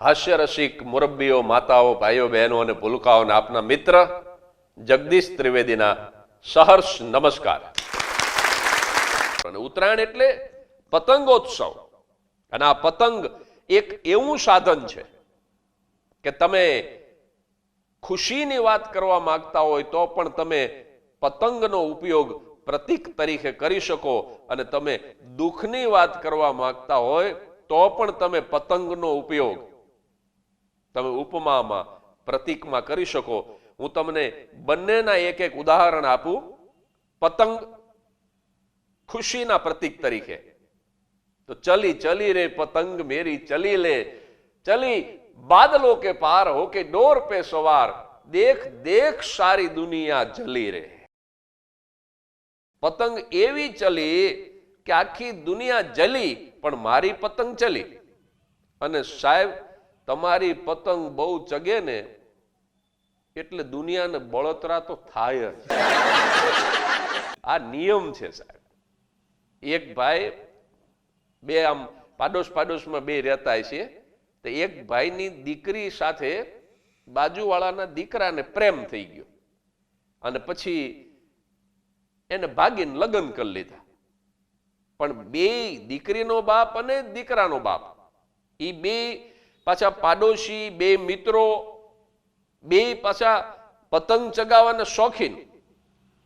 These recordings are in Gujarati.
હાસ્ય રસિક, મુરબ્બીઓ, માતાઓ, ભાઈઓ, બહેનો અને ભૂલકાઓને આપના મિત્ર જગદીશ ત્રિવેદીના સહર્ષ નમસ્કાર. અને ઉત્તરાયણ એટલે પતંગોત્સવ. અને આ પતંગ એક એવું સાધન છે કે તમે ખુશીની વાત કરવા માંગતા હોય તો પણ તમે પતંગનો ઉપયોગ પ્રતીક તરીકે કરી શકો અને તમે દુઃખની વાત કરવા માંગતા હોય તો પણ તમે પતંગનો ઉપયોગ તમે ઉપમામાં પ્રતીકમાં કરી શકો. હું તમને બંનેના એક એક ઉદાહરણ આપું. પતંગ ખુશીના પ્રતીક તરીકે. તો ચલી ચલી રે પતંગ મેરી, ચલી લે. ચલી, બાદલો કે પાર હો કે ડોર પે સવાર. દેખ દેખ સારી દુનિયા જલી રે. પતંગ એવી ચલી કે આખી દુનિયા જલી, પણ મારી પતંગ ચલી. અને સાહેબ તમારી પતંગ બહુ ચગે ને, એટલે દુનિયાને બળતરા તો થાય જ. આ નિયમ છે સાહેબ. એક ભાઈ, બે આમ પાડોશ પાડોશમાં બે રહેતા છે તો એક ભાઈની દીકરી સાથે બાજુવાળાના દીકરાને પ્રેમ થઈ ગયો. અને પછી એને ભાગીને લગ્ન કરી લીધા. પણ બે દીકરીનો બાપ અને દીકરાનો બાપ. એ બે પાછા પાડોશી બે મિત્રો, બે પાછા પતંગ ચગાવવાના શોખીન.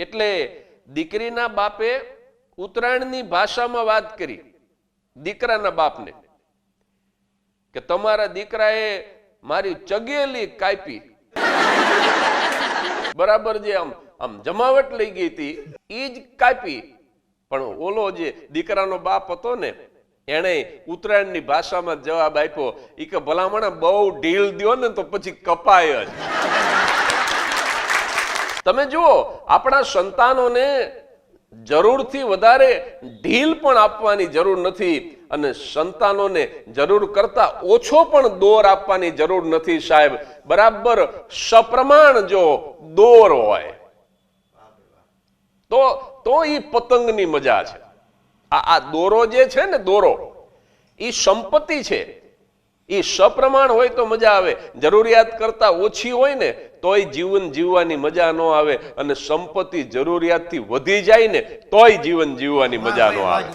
એટલે દીકરીના બાપે ઉત્તરાયણની ભાષામાં વાત કરી દીકરાના બાપને કે તમારા દીકરાએ મારી ચગેલી કાપી. બરાબર જે આમ આમ જમાવટ લઈ ગઈ હતી એ જ કાપી. પણ ઓલો જે દીકરાનો બાપ હતો ને એણે ઉત્તરાયણની ભાષામાં જવાબ આપ્યો. એ કે, ભલામણ બહુ ઢીલ દ્યો ને તો પછી કપાય જ. તમે જુઓ, આપણા સંતાનોને જરૂરથી વધારે ઢીલ પણ આપવાની જરૂર નથી અને સંતાનોને જરૂર કરતા ઓછો પણ દોર આપવાની જરૂર નથી સાહેબ. બરાબર સપ્રમાણ જો દોર હોય, તો તો એ પતંગની મજા છે. આ આ દોરો જે છે ને દોરો એ સંપત્તિ છે. એ સપ્રમાણ હોય તો મજા આવે. જરૂરિયાત કરતા ઓછી હોય ને તોય જીવન જીવવાની મજા ન આવે અને સંપત્તિ જરૂરિયાતથી વધી જાય ને તોય જીવન જીવવાની મજા ન આવે.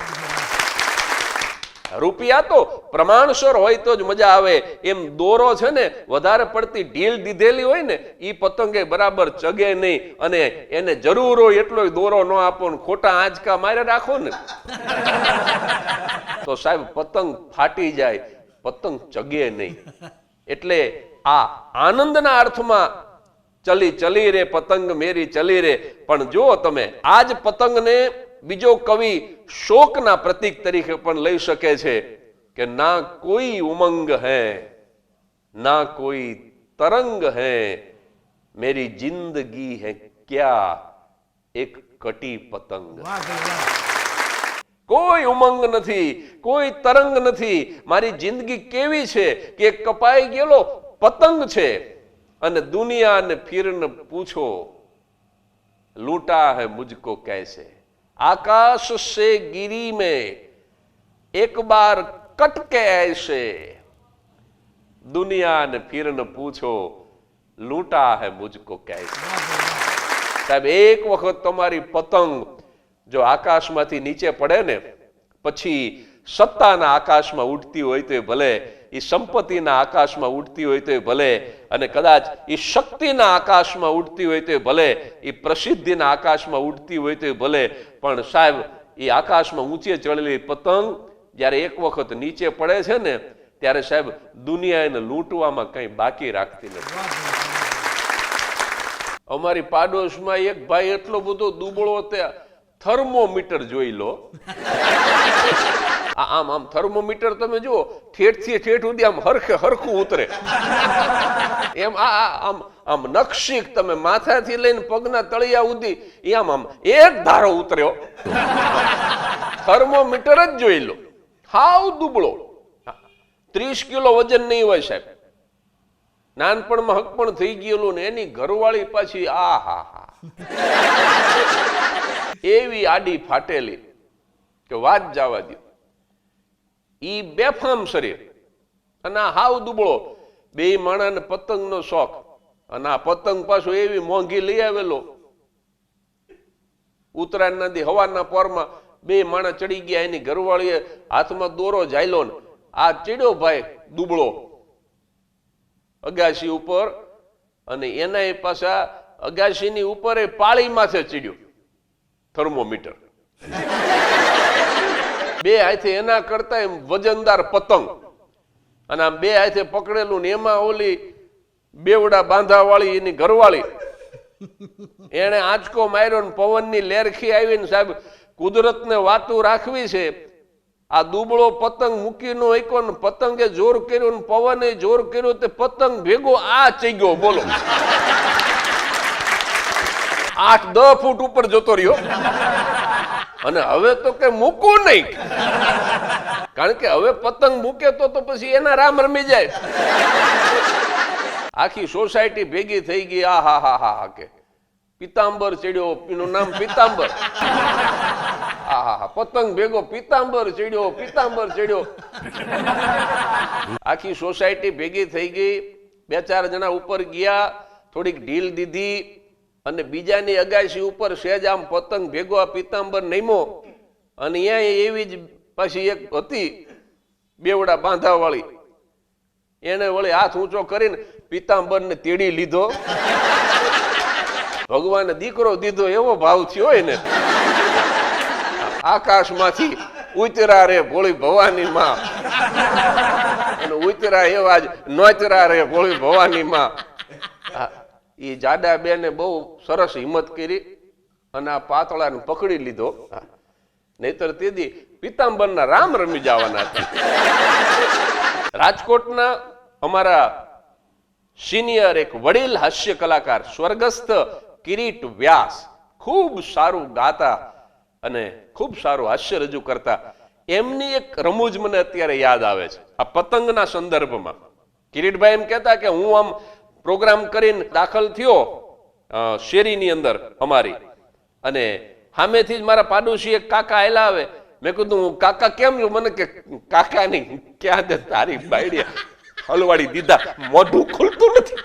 રૂપિયા તો પ્રમાણસર હોય તો જ મજા આવે. એમ દોરો છે ને, વધારે પડતી ઢીલ દીધેલી હોય ને એ પતંગે બરાબર ચગે નહીં. અને એને જરૂર હોય એટલો દોરો ન આપો ને, ખોટા આંચકા મારે રાખો ને. તો સાહેબ, પતંગ ફાટી જાય, પતંગ ચગે નહીં. એટલે આ આનંદના અર્થમાં ચલી ચલી રે, પતંગ મેરી ચલી રે. પણ જો તમે આ જ પતંગને બીજો કવિ શોકના પ્રતીક તરીકે પણ લઈ શકે છે કે ના કોઈ ઉમંગ હે ના કોઈ તરંગ હે મેરી જિંદગી હે ક્યા એક કટી પતંગ. કોઈ ઉમંગ નથી કોઈ તરંગ નથી. મારી જિંદગી કેવી છે કે કપાઈ ગયેલો પતંગ છે? અને દુનિયાને ફિરને પૂછો લૂંટા હે મુજકો કહેશે आकाश से गिरी में एक बार कट के ऐसे દુનિયાને ફિરને પૂછો લૂંટા है मुझको कैसे સાહેબ એક વખત તમારી પતંગ જો આકાશમાંથી નીચે પડે ને પછી સત્તાના આકાશમાં ઉડતી હોય તો ભલે એ સંપત્તિના આકાશમાં ઉડતી હોય તો ભલે, અને કદાચ એ શક્તિના આકાશમાં ઉડતી હોય તો ભલે એ પ્રસિદ્ધિના આકાશમાં ઉડતી હોય તો ભલે, પણ સાહેબ એ આકાશમાં ઊંચે ચડેલી પતંગ જ્યારે એક વખત નીચે પડે છે ને, ત્યારે સાહેબ દુનિયા એને લૂંટવામાં કંઈ બાકી રાખતી નથી. અમારી પાડોશમાં એક ભાઈ એટલો બધો દુબળો થર્મોમીટર જોઈ લો. આમ આમ થર્મોમીટર તમે જુઓ ઠેઠથી ઠેઠ સુધી આમ હરખે હરખું ઉતરે. એમ આ આમ આમ નકશીક તમે માથાથી લઈને પગના તળિયા સુધી એ આમ આમ એક ધારો ઉતર્યો. થર્મોમીટર જ જોઈ લો. હાવ દુબળો. ત્રીસ કિલો વજન નહીં હોય સાહેબ. નાનપણમાં હકપણ થઈ ગયેલું ને એની ઘરવાળી પાછી આ, હા હા. એવી આડી ફાટેલી કે વાત જવા દો ઈ બેફામ શરીર. અને આ હાવ દુબળો. બે માણાને પતંગનો શોખ. અને આ પતંગ પાછું એવી મોંઘી લઈ આવેલો. ઉત્તરાયણ નદી હવાના પોરમાં બે માણસ ચડી ગયા એની ઘરવાળીએ હાથમાં દોરો જાયલો ને. આ ચડ્યો ભાઈ દુબળો. અગાશી ઉપર અને એના પાછા અગાશીની ઉપર એ પાળી માથે ચડ્યો. થર્મોમીટર. બે હાથે એના કરતા એમ વજનદાર પતંગ. અને આમ બે હાથે પકડેલું ને એમાં ઓલી બેવડા બાંધા વાળી એની ઘરવાળી. એને આંચકો માર્યો ને પવનની લેરખી આવીને સાહેબ કુદરતને વાતું રાખવી છે. આ દુબળો પતંગ મૂકીનો એકો ને પતંગે જોર કર્યું ને પવને જોર કર્યું તે પતંગ ભેગો આ ચઈ બોલો. આઠ દસ ફૂટ ઉપર જતો રહ્યો. અને હવે તો કે મૂકવું નહીં. કારણ કે હવે પતંગ મૂકે તો તો પછી એના રામ રમી જાય. આખી સોસાયટી ભેગી થઈ ગઈ, આ હા હા હા કે. પિતાંબર ચડ્યો, એનું નામ પિતાંબર. હા હા, પતંગ ભેગો, પિતાંબર ચડ્યો પિતાંબર ચડ્યો. આખી સોસાયટી ભેગી થઈ ગઈ. બે ચાર જણા ઉપર ગયા, થોડીક ઢીલ દીધી. અને બીજાની અગાશી ઉપર સેજ આમ પતંગ ભેગો આ પિતાંબર નઈમો અને અહીંયા એવી જ પાછી એક હતી, બેવડા બાંધાવાળી. એને વળી હાથ ઊંચો કરીને પિતાંબર ને તેડી લીધો. ભગવાને દીકરો દીધો એવો ભાવ થયો હોય ને આકાશમાંથી ઉતરા રે ભોળી ભવાની માં. અને ઉતરા એવા જ નોતરા રે ભોળી ભવાની માં. એ જાડા બેને બહુ સરસ હિંમત કરી અને આ પાતળાને પકડી લીધો. નહીતર તેથી પિતાંબરના રામ રમી જવાના હતા. રાજકોટના અમારા સિનિયર એક વડીલ હાસ્ય કલાકાર, સ્વર્ગસ્થ કિરીટ વ્યાસ, ખૂબ સારું ગાતા અને ખૂબ સારું હાસ્ય રજૂ કરતા. એમની એક રમૂજ મને અત્યારે યાદ આવે છે. આ પતંગના સંદર્ભમાં. કિરીટભાઈ એમ કહેતા કે હું આમ પ્રોગ્રામ કરીને દાખલ થયો શેરીની અંદર અમારી. અને સામેથી જ મારા પાડોશી એક કાકા આયેલા આવે. મેં કીધું કાકા કેમ છું? મને કે કાકા નહીં ક્યાં દે તારી બાયડી હલવાડી દીધા. મોઢું ખુલતું નથી.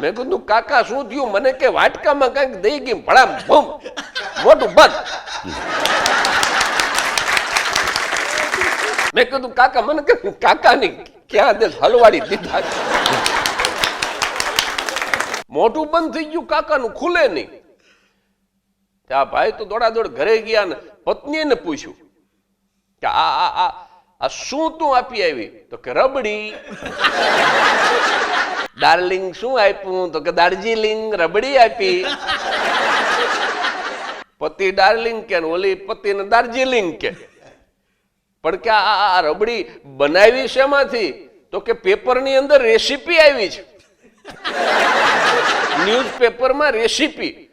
મેં કીધું, કાકા, શું થયું? મને કે વાટકામાં કંઈક દઈ ગઈ. ભળા ભૂમ, મોઢું બંધ. મેં કીધું, કાકા, મને કે કાકા ની ક્યાં દે હલવાડી દીધા. મોઢું બંધ થઈ ગયું કાકાનું ખુલે નહીં. આ ભાઈ તો દોડાદોડ ઘરે ગયા ને પત્નીને પૂછ્યું કે આ આ આ આ શું તું આપી આવી? તો કે રબડી. ડાર્લિંગ શું આપ્યું? તો કે દાર્જિલિંગ રબડી આપી. પતિ ડાર્લિંગ કે ને ઓલી પતિને દાર્જિલિંગ કે. પણ કે આ આ રબડી બનાવી શેમાંથી? તો કે પેપરની અંદર રેસીપી આવી છે. ન્યૂઝપેપરમાં રેસીપી.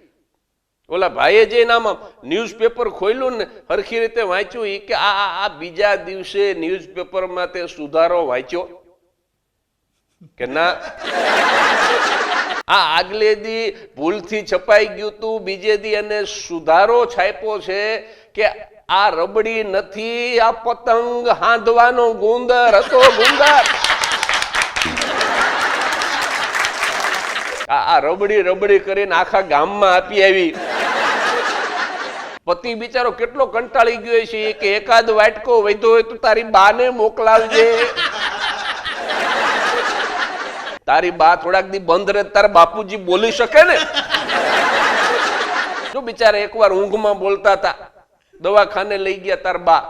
ઓલા ભાઈએ જે નામ ન્યૂઝપેપર ખોલ્યું ને, હરખી રીતે વાંચ્યું એ કે આ- આ બીજા દિવસે ન્યૂઝપેપરમાં તે સુધારો વાંચ્યો. કે ના. આ આગલે દી ભૂલથી છપાઈ ગયું તું, બીજે દી અને સુધારો છાપ્યો છે કે આ રબડી નથી, આ પતંગ હાંધવાનો ગુંદર, હતો ગુંદર. આ રબડી રબડી કરીને આખા ગામમાં આપી આવી. પતિ બિચારો કેટલો કંટાળી ગયો છે, કે એકાદ વાટકો વધ્યો હોય તો તારી બાને મોકલાવજે. તારી બા થોડાક દી બંધ રહે તારા બાપુજી બોલી શકે ને? જો બિચારા એકવાર ઊંઘમાં બોલતા હતા. દવાખાને લઈ ગયા તાર બા,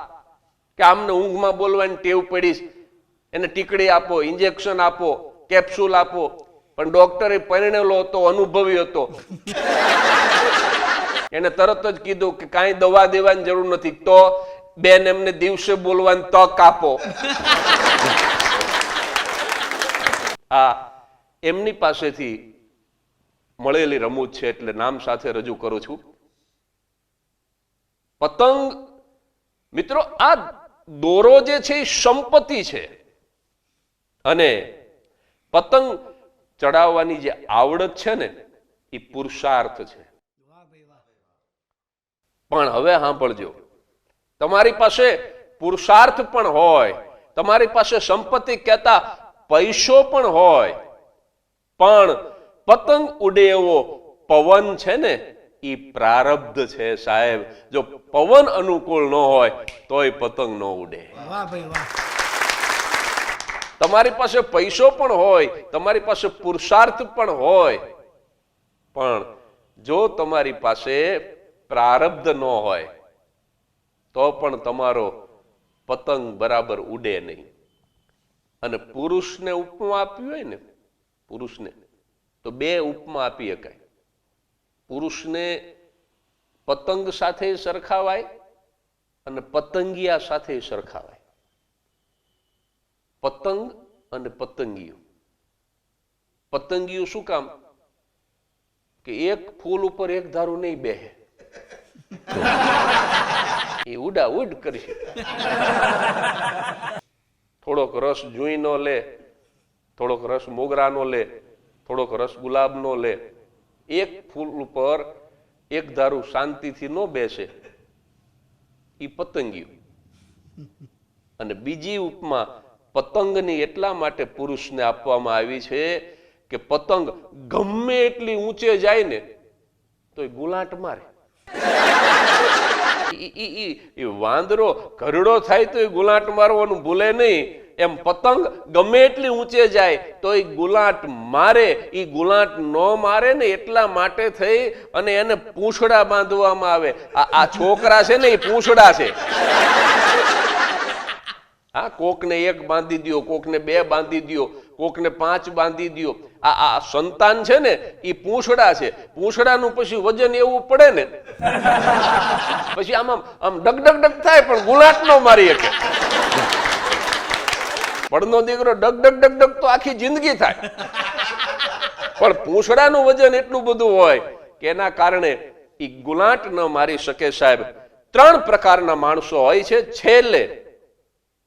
કે આમને ઊંઘમાં બોલવાની ટેવ પડી એને ટીકડી આપો, ઇન્જેક્શન આપો, કેપ્સ્યુલ આપો. પણ ડોક્ટરે પરિણેલો હતો, અનુભવી હતો. એને તરત જ કીધું કે કાંઈ દવા દેવાની જરૂર નથી, તો બેન એમને દિવસે બોલવાની તક આપો. આ એમની પાસેથી મળેલી રમૂજ છે, એટલે નામ સાથે રજૂ કરું છું. પતંગ, મિત્રો, આ દોરો જે છે એ સંપત્તિ છે. અને પતંગ ચડાવવાની જે આવડત છે ને, એ પુરુષાર્થ છે. પણ હવે સાંભળજો, તમારી પાસે પુરુષાર્થ પણ હોય, તમારી પાસે સંપત્તિ કહેતા પૈસો પણ હોય, પણ પતંગ ઉડે એવો પવન છે ને, એ પ્રારબ્ધ છે સાહેબ. જો પવન અનુકૂળ ન હોય, તોય પતંગ ન ઉડે. વાહ ભાઈ, વાહ. તમારી પાસે પૈસો પણ હોય, તમારી પાસે પુરુષાર્થ પણ હોય, પણ જો તમારી પાસે પ્રારબ્ધ ન હોય, તો પણ તમારો પતંગ બરાબર ઉડે નહીં. અને પુરુષને ઉપમા આપ્યું હોય ને, પુરુષને, તો બે ઉપમા આપી શકાય. પુરુષને પતંગ સાથે સરખાવાય અને પતંગિયા સાથે સરખાવાય. પતંગ અને પતંગિયું પતંગિયું શું કામ? કે એક ફૂલ ઉપર એક ધારું નહીં બેહે. એ ઉડા ઉડ કરશે. થોડોક રસ જુઈનો લે થોડોક રસ મોગરાનો લે થોડોક રસ ગુલાબનો લે. એક ફૂલ ઉપર એક ધારું શાંતિથી ન બેસે. એ પતંગિયું અને બીજી ઉપમા પતંગની એટલા માટે પુરુષને આપવામાં આવી છે કે પતંગ ગમે એટલી ઊંચે જાય ને તો એ ગુલાટ મારે. વાંદરો ઘરડો થાય તો એ ગુલાટ મારવાનું ભૂલે નહીં. એમ પતંગ ગમે એટલી ઊંચે જાય તો એ ગુલાટ મારે. એ ગુલાટ ન મારે ને એટલા માટે થઈ અને એને પૂંછડા બાંધવામાં આવે. આ છોકરા છે ને એ પૂંછડા છે. હા, કોકને એક બાંધી દ્યો, કોકને બે બાંધી દ્યો, કોકને પાંચ બાંધી દ્યો. આ આ સંતાન છે ને, એ પૂંછડા છે. પૂંછડાનું પછી વજન એવું પડે ને. પછી આમ આમ ડગ ડગ ડગ થાય, પણ ગુલાટ નો મારી શકે. પડનો દીકરો ડગ ડગ ડગ ડગ તો આખી જિંદગી થાય. પણ પૂંછડાનું વજન એટલું બધું હોય કે એના કારણે એ ગુલાટ ન મારી શકે સાહેબ. ત્રણ પ્રકારના માણસો હોય છે, છેલ્લે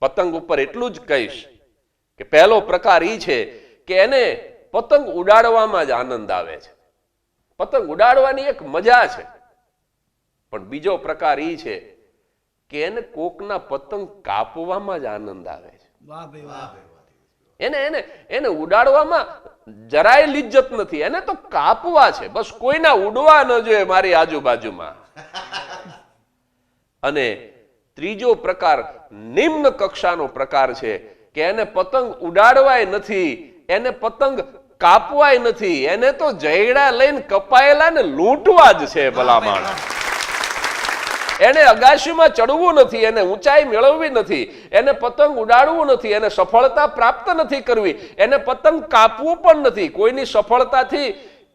પતંગ ઉપર એટલું જ કહીશ કે પહેલો પ્રકાર ઈ છે કે એને પતંગ ઉડાડવામાં જ આનંદ આવે છે. પતંગ ઉડાડવાની એક મજા છે. પણ બીજો પ્રકાર ઈ છે કે એને કોકના પતંગ કાપવામાં જ આનંદ આવે છે. એને એને એને ઉડાડવામાં જરાય લિજ્જત નથી. એને તો કાપવા છે. બસ કોઈના ઉડવા ન જોઈએ મારી આજુબાજુમાં. અને ત્રીજો પ્રકાર નિમ્ન કક્ષાનો પ્રકાર છે કે એને પતંગ ઉડાડવાય નથી એને પતંગ કાપવાય નથી એને તો જયડા લઈને કપાયેલા ને લૂંટવા જ છે ભલામણ. એને અગાશીમાં ચડવું નથી એને ઊંચાઈ મેળવવી નથી એને પતંગ ઉડાડવું નથી એને સફળતા પ્રાપ્ત નથી કરવી એને પતંગ કાપવું પણ નથી કોઈની સફળતાથી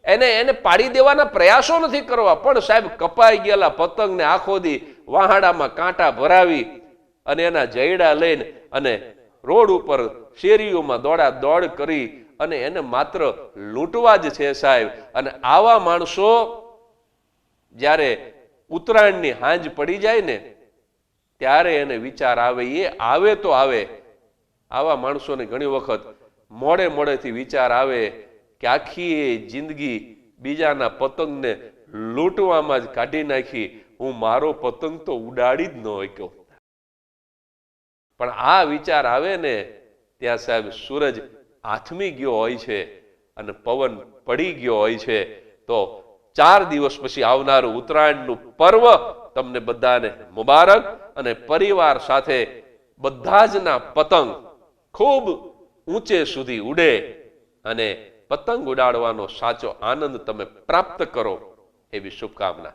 એને એને પાડી દેવાના પ્રયાસો નથી કરવા. પણ સાહેબ કપાઈ ગયેલા પતંગને આખો દી વાહાડામાં કાંટા ભરાવી અને એના જયડા લઈને અને રોડ ઉપર શેરીઓમાં દોડા દોડ કરી અને એને માત્ર લૂંટવા જ છે સાહેબ. અને આવા માણસો જ્યારે ઉત્તરાયણની હાંજ પડી જાય ને, ત્યારે એને વિચાર આવે, એ આવે તો આવે. આવા માણસોને ઘણી વખત મોડે મોડેથી વિચાર આવે કે આખી જિંદગી બીજાના પતંગને લૂંટવામાં જ કાઢી નાખી હું મારો પતંગ તો ઉડાડી જ ન શક્યો. પણ આ વિચાર આવે ને, ત્યાં સાહેબ સૂરજ આથમી ગયો હોય છે અને પવન પડી ગયો હોય છે, તો ચાર દિવસ પછી આવનારું ઉત્તરાયણનું પર્વ તમને બધાને મુબારક અને પરિવાર સાથે બધા જ ના પતંગ ખૂબ ઊંચે સુધી ઉડે અને પતંગ ઉડાડવાનો સાચો આનંદ તમે પ્રાપ્ત કરો એવી શુભકામના.